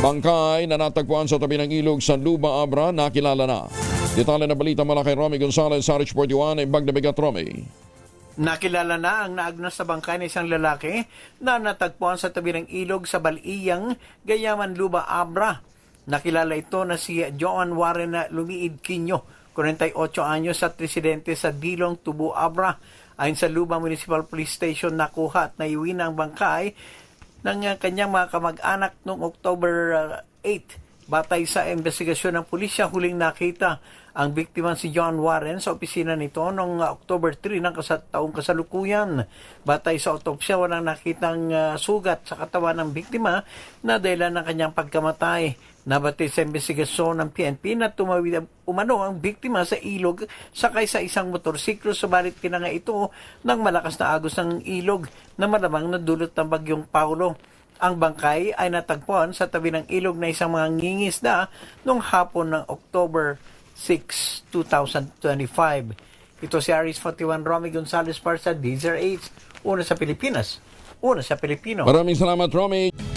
Bangkay na natagpuan sa tabi ng ilog sa Luba Abra nakilala na. Detalye na balita mula kay Romy Gonzalez sa Rich 41 Imbag na Bigat Romy. Nakilala na ang naagnas sa bangkay ng isang lalaki na natagpuan sa tabi ng ilog sa Baliyang, Gayaman, Luba, Abra. Nakilala ito na si Joan Warren na Lumiid Quino, 48 anyos at residente sa Dilong, Tubo, Abra. Ayon sa Luba Municipal Police Station, nakuha at naiwi na ang bangkay ng uh, kanyang mga kamag-anak noong October uh, 8. Batay sa investigasyon ng pulisya, huling nakita ang biktima si John Warren sa opisina nito noong uh, October 3 ng kasa- taong kasalukuyan. Batay sa autopsya, walang nakitang uh, sugat sa katawan ng biktima na dahilan ng kanyang pagkamatay. Nabatid sa investigasyon ng PNP na tumawid umano ang biktima sa ilog sakay sa isang motorsiklo subalit kinanga ito ng malakas na agos ng ilog na malamang nadulot ng bagyong Paulo. Ang bangkay ay natagpuan sa tabi ng ilog na isang mga ngingisda noong hapon ng October 6, 2025. Ito si Aris 41 Romy Gonzalez para sa Deezer 8. Una sa Pilipinas, una sa Pilipino. Maraming salamat Romy.